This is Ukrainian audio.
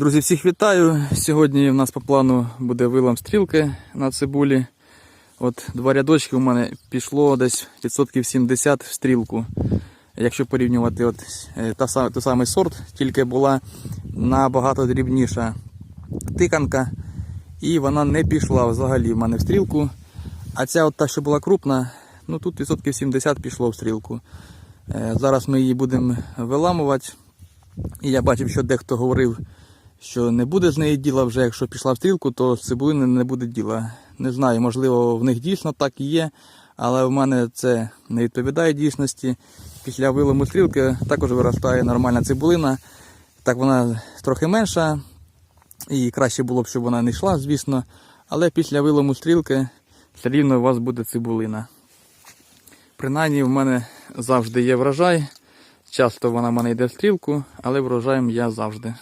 Друзі, всіх вітаю. Сьогодні в нас по плану буде вилам стрілки на цибулі. От два рядочки у мене пішло десь відсотків 70 в стрілку. Якщо порівнювати от, е, та, той самий сорт, тільки була набагато дрібніша тиканка, і вона не пішла взагалі в мене в стрілку. А ця от та, що була крупна, ну тут відсотків 70 пішло в стрілку. Е, Зараз ми її будемо виламувати. І я бачив, що дехто говорив, що не буде з неї діла вже, якщо пішла в стрілку, то з цибулини не буде діла. Не знаю, можливо, в них дійсно так і є, але в мене це не відповідає дійсності. Після вилому стрілки також виростає нормальна цибулина. Так вона трохи менша, і краще було б, щоб вона не йшла, звісно. Але після вилому стрілки все рівно у вас буде цибулина. Принаймні в мене завжди є врожай. Часто вона в мене йде в стрілку, але врожаєм я завжди.